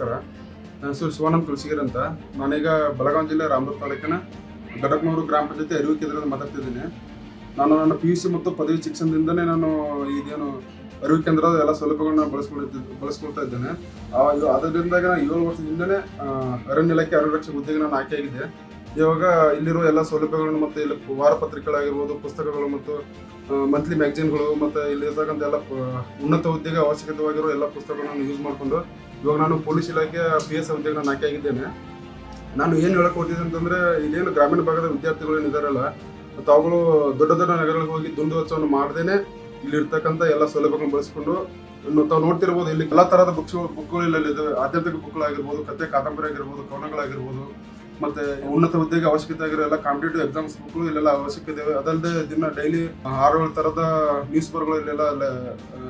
ನನ್ನ ಹೆಸರು ಶಿವಾನಂದ್ ತುಳಸಿಗಿರ್ ಅಂತ. ನಾನೀಗ ಬೆಳಗಾವಿ ಜಿಲ್ಲೆ ರಾಮದುರ್ಗ ತಾಲೂಕಿನ ಗಡಕ್ನೂರು ಗ್ರಾಮ ಪಂಚಾಯತಿ ಅರಿವು ಕೇಂದ್ರದಲ್ಲಿ ಮಾತಾಡ್ತಿದ್ದೀನಿ. ನಾನು ನನ್ನ ಪಿ ಯು ಸಿ ಮತ್ತು ಪದವಿ ಶಿಕ್ಷಣದಿಂದನೇ ನಾನು ಇದೇನು ಅರಿವು ಕೇಂದ್ರದ ಎಲ್ಲ ಸೌಲಭ್ಯಗಳನ್ನ ಬಳಸ್ಕೊಳ್ತಿದ್ದು ಬಳಸ್ಕೊಳ್ತಾ ಇದ್ದೇನೆ. ಅದರಿಂದಾಗ ನಾನು ಏಳು ವರ್ಷದಿಂದನೇ ಅರಣ್ಯ ಇಲಾಖೆ ಅರಣ್ಯ ಹುದ್ದೆಗೆ ನಾನು ಆಯ್ಕೆಯಾಗಿದ್ದೆ ಇವಾಗ ಇಲ್ಲಿರುವ ಎಲ್ಲ ಸೌಲಭ್ಯಗಳನ್ನು ಮತ್ತು ಇಲ್ಲಿ ವಾರಪತ್ರಿಕೆಗಳಾಗಿರ್ಬೋದು, ಪುಸ್ತಕಗಳು ಮತ್ತು ಮಂತ್ಲಿ ಮ್ಯಾಗಝಿನ್ಗಳು ಮತ್ತು ಇಲ್ಲಿ ಇರ್ತಕ್ಕಂಥ ಎಲ್ಲ ಉನ್ನತ ಹುದ್ದೆಗೆ ಅವಶ್ಯಕತೆವಾಗಿರೋ ಎಲ್ಲ ಪುಸ್ತಕಗಳನ್ನು ಯೂಸ್ ಮಾಡಿಕೊಂಡು ಇವಾಗ ನಾನು ಪೊಲೀಸ್ ಇಲಾಖೆ ಪಿ ಎಸ್ ಹುದ್ದೆಗೆ ನಾನು ಆಯ್ಕೆಯಾಗಿದ್ದೇನೆ ನಾನು ಏನು ಹೇಳಕ್ ಹೋಗ್ತಿದ್ದೆ ಅಂತಂದ್ರೆ ಇಲ್ಲೇನು ಗ್ರಾಮೀಣ ಭಾಗದ ವಿದ್ಯಾರ್ಥಿಗಳು ಏನಿದಾರಲ್ಲ ತಾವುಗಳು ದೊಡ್ಡ ದೊಡ್ಡ ನಗರಗಳಿಗೆ ಹೋಗಿ ದುಂದುವೆಚ್ಚವನ್ನು ಮಾಡದೇನೆ. ಇಲ್ಲಿ ಇರ್ತಕ್ಕಂಥ ಎಲ್ಲ ಸೌಲಭ್ಯಗಳನ್ನು ಬಳಸಿಕೊಂಡು ತಾವು ನೋಡ್ತಿರ್ಬೋದು, ಇಲ್ಲಿ ಎಲ್ಲ ತರಹದ ಬುಕ್ಸ್ ಬುಕ್ಗಳು ಇಲ್ಲಿ ಆಧ್ಯಾತ್ಮಿಕ ಬುಕ್ಗಳಾಗಿರ್ಬೋದು ಕಥೆ, ಕಾದಂಬರಿ ಆಗಿರ್ಬೋದು, ಕವನಗಳಾಗಿರ್ಬೋದು, ಮತ್ತೆ ಉನ್ನತ ಹುದ್ದೆಗೆ ಅವಶ್ಯಕತೆ ಆಗಿರೋ ಎಲ್ಲ ಕಾಂಪಿಟೇಟಿವ್ ಎಕ್ಸಾಮ್ಸ್ ಬುಕ್ಗಳು ಇಲ್ಲೆಲ್ಲ ಅವಶ್ಯಕತೆ ಇದೆ ಅದಲ್ಲದೆ ದಿನ ಡೈಲಿ ಆರು ಏಳು ತರದ ನ್ಯೂಸ್ ಪೇಪರ್ಗಳು ಇಲ್ಲೆಲ್ಲ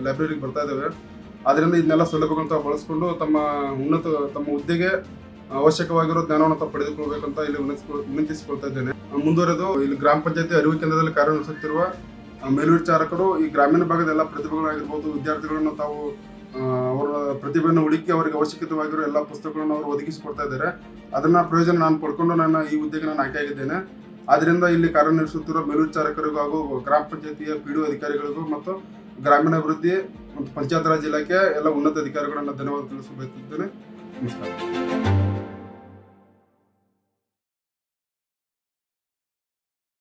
ಲೈಬ್ರರಿಗೆ ಬರ್ತಾ ಇದಾವೆ. ಅದರಿಂದ ಇದನ್ನೆಲ್ಲ ಸೌಲಭ್ಯಗಳನ್ನ ತಾವು ಬಳಸ್ಕೊಂಡು ತಮ್ಮ ಉನ್ನತ, ತಮ್ಮ ಹುದ್ದೆಗೆ ಅವಶ್ಯಕವಾಗಿರೋ ಜ್ಞಾನವನ್ನು ತಾವು ಪಡೆದುಕೊಳ್ಬೇಕಂತ ಇಲ್ಲಿ ವಿನಂತಿಸ್ಕೊಳ್- ವಿನಂತಿಸಿಕೊಳ್ತಾ ಇದ್ದೇನೆ. ಮುಂದುವರೆದು ಇಲ್ಲಿ ಗ್ರಾಮ ಪಂಚಾಯತಿ ಅರಿವು ಕೇಂದ್ರದಲ್ಲಿ ಕಾರ್ಯನಿರ್ವಹಿಸುತ್ತಿರುವ ಮೇಲ್ವಿಚಾರಕರು ಈ ಗ್ರಾಮೀಣ ಭಾಗದ ಎಲ್ಲ ಪ್ರತಿಭೆಗಳಾಗಿರ್ಬೋದು, ವಿದ್ಯಾರ್ಥಿಗಳನ್ನು ತಾವು ಅವರ ಪ್ರತಿಭೆಯನ್ನು ಹುಡುಕಿ ಅವರಿಗೆ ಅವಶ್ಯಕತೆವಾಗಿರೋ ಎಲ್ಲ ಪುಸ್ತಕಗಳನ್ನು ಅವರು ಒದಗಿಸಿಕೊಡ್ತಾ ಇದ್ದಾರೆ. ಅದನ್ನು ಪ್ರಯೋಜನ ನಾನು ಪಡ್ಕೊಂಡು ನಾನು ಈ ಹುದ್ದೆಗೆ ನಾನು ಆಯ್ಕೆಯಾಗಿದ್ದೇನೆ ಆದ್ದರಿಂದ ಇಲ್ಲಿ ಕಾರ್ಯನಿರ್ವಹಿಸುತ್ತಿರುವ ಮೇಲ್ವಿಚಾರಕರಿಗೂ ಹಾಗೂ ಗ್ರಾಮ ಪಂಚಾಯತಿಯ ಪಿ ಅಧಿಕಾರಿಗಳಿಗೂ ಮತ್ತು ಗ್ರಾಮೀಣಾಭಿವೃದ್ಧಿ ಮತ್ತು ಪಂಚಾಯತ್ ರಾಜ್ ಇಲಾಖೆ ಎಲ್ಲ ಉನ್ನತ ಅಧಿಕಾರಿಗಳನ್ನ ಧನ್ಯವಾದ ತಿಳಿಸಬೇಕಿದ್ದೇನೆ ನಮಸ್ಕಾರ.